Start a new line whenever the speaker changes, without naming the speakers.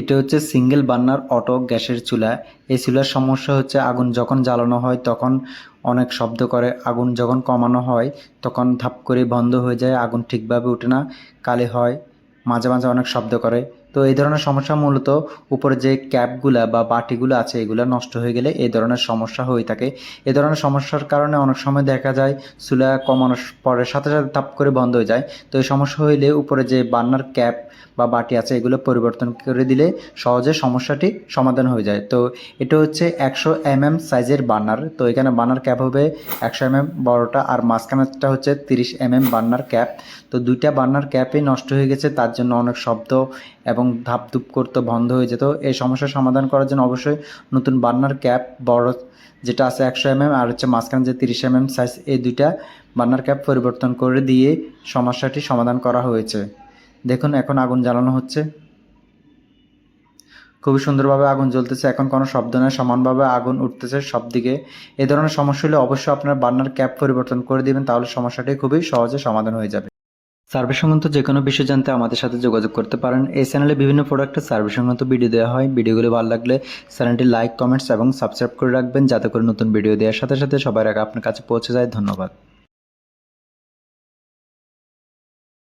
এটা হচ্ছে single burner auto গ্যাসের চুলা। এই চুলার সমস্যা হচ্ছে আগুন যখন জ্বালানো হয়, তখন অনেক শব্দ করে, আগুন যখন কমানো হয়, তখন ধাপ করে বন্ধ হয়ে যায়, আগুন ঠিকভাবে ওঠে না, কালে হয়, মাঝে মাঝে অনেক শব্দ করে। তো এই ধরনের সমস্যা মূলত উপরে যে ক্যাপগুলা বা বাটিগুলো আছে, এগুলো নষ্ট হয়ে গেলে এই ধরনের সমস্যা হয়ে থাকে। এই ধরনের সমস্যার কারণে অনেক সময় দেখা যায় চুলা কমানোর পরে সাথে সাথে তাপ করে বন্ধ হয়ে যায়। তো এই সমস্যা হইলে উপরে যে বার্নার ক্যাপ বা বাটি আছে, এগুলো পরিবর্তন করে দিলে সহজে সমস্যাটি সমাধান হয়ে যায়। তো এটা হচ্ছে একশো এম এম সাইজের বার্নার। তো এখানে বার্নার ক্যাপ হবে একশো এম এম বড়টা আর মাঝখানেরটা হচ্ছে তিরিশ এম এম বার্নার ক্যাপ। তো দুইটা বার্নার ক্যাপই নষ্ট হয়ে গেছে, তার জন্য অনেক শব্দ এবং ধাপ ধুপ করতে বন্ধ হয়ে যেত। এই সমস্যার সমাধান করার জন্য অবশ্যই নতুন বার্নার ক্যাপ বড়, যেটা আছে একশো এম এম আর হচ্ছে মাঝখানে যে তিরিশ এম এম সাইজ এই দুইটা বার্নার ক্যাপ পরিবর্তন করে দিয়ে সমস্যাটি সমাধান করা হয়েছে। দেখুন, এখন আগুন জ্বালানো হচ্ছে। খুবই সুন্দরভাবে আগুন জ্বলতেছে। এখন কোনো শব্দ নেই, সমানভাবে আগুন উঠতেছে সব দিকে এ ধরনের সমস্যা হলে অবশ্যই আপনার বার্নার ক্যাপ পরিবর্তন করে দিবেন, তাহলে সমস্যাটি খুবই সহজে সমাধান হয়ে যাবে। সার্ভিস সংক্রান্ত যে কোনো বিষয় জানতে আমাদের সাথে যোগাযোগ করতে পারেন। এই চ্যানেলে বিভিন্ন প্রোডাক্টের সার্ভিস সংক্রান্ত ভিডিও দেওয়া হয়। ভিডিওগুলো ভালো লাগলে চ্যানেলটি লাইক, কমেন্টস এবং সাবস্ক্রাইব করে রাখবেন, যাতে করে নতুন ভিডিও দেওয়ার সাথে সাথে সবার আগে আপনার কাছে পৌঁছে যায়। ধন্যবাদ।